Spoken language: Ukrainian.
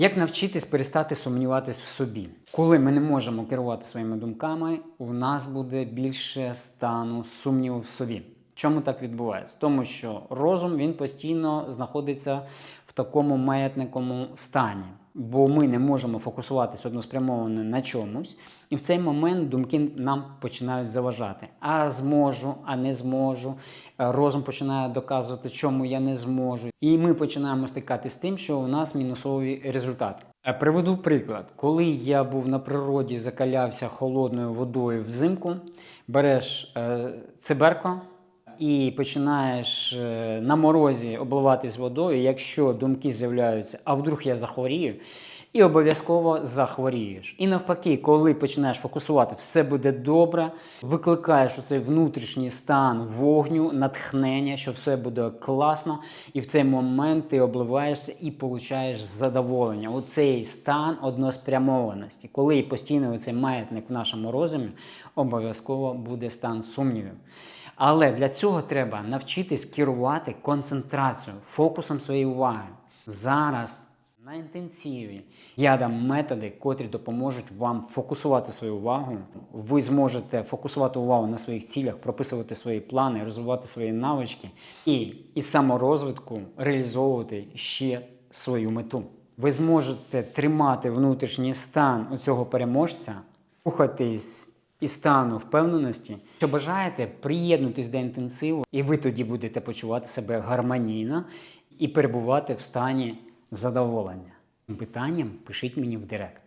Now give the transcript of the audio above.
Як навчитись перестати сумніватись в собі? Коли ми не можемо керувати своїми думками, у нас буде більше стану сумніву в собі. Чому так відбувається? Тому що розум він постійно знаходиться в такому маятниковому стані, бо ми не можемо фокусуватися односпрямовано на чомусь, і в цей момент думки нам починають заважати. А зможу, а не зможу. Е, Розум починає доказувати, чому я не зможу. І ми починаємо стикатися з тим, що у нас мінусові результати. Е, Приведу приклад, коли я був на природі, закалявся холодною водою взимку, береш е, циберко і починаєш е, на морозі обливатись водою, якщо думки з'являються, а вдруг я захворію, і обов'язково захворієш. І навпаки, коли починаєш фокусувати, все буде добре, викликаєш оцей внутрішній стан вогню, натхнення, що все буде класно, і в цей момент ти обливаєшся і получаєш задоволення. Оцей стан односпрямованості, коли постійно цей маятник в нашому розумі, обов'язково буде стан сумнівів. Але для цього треба навчитись керувати концентрацією, фокусом своєї уваги. Зараз на інтенсиві я дам методи, котрі допоможуть вам фокусувати свою увагу. Ви зможете фокусувати увагу на своїх цілях, прописувати свої плани, розвивати свої навички і із саморозвитку реалізовувати ще свою мету. Ви зможете тримати внутрішній стан у цього переможця, рухатись і стану впевненості, що бажаєте приєднутись до інтенсиву, і ви тоді будете почувати себе гармонійно і перебувати в стані задоволення. Питанням пишіть мені в директ.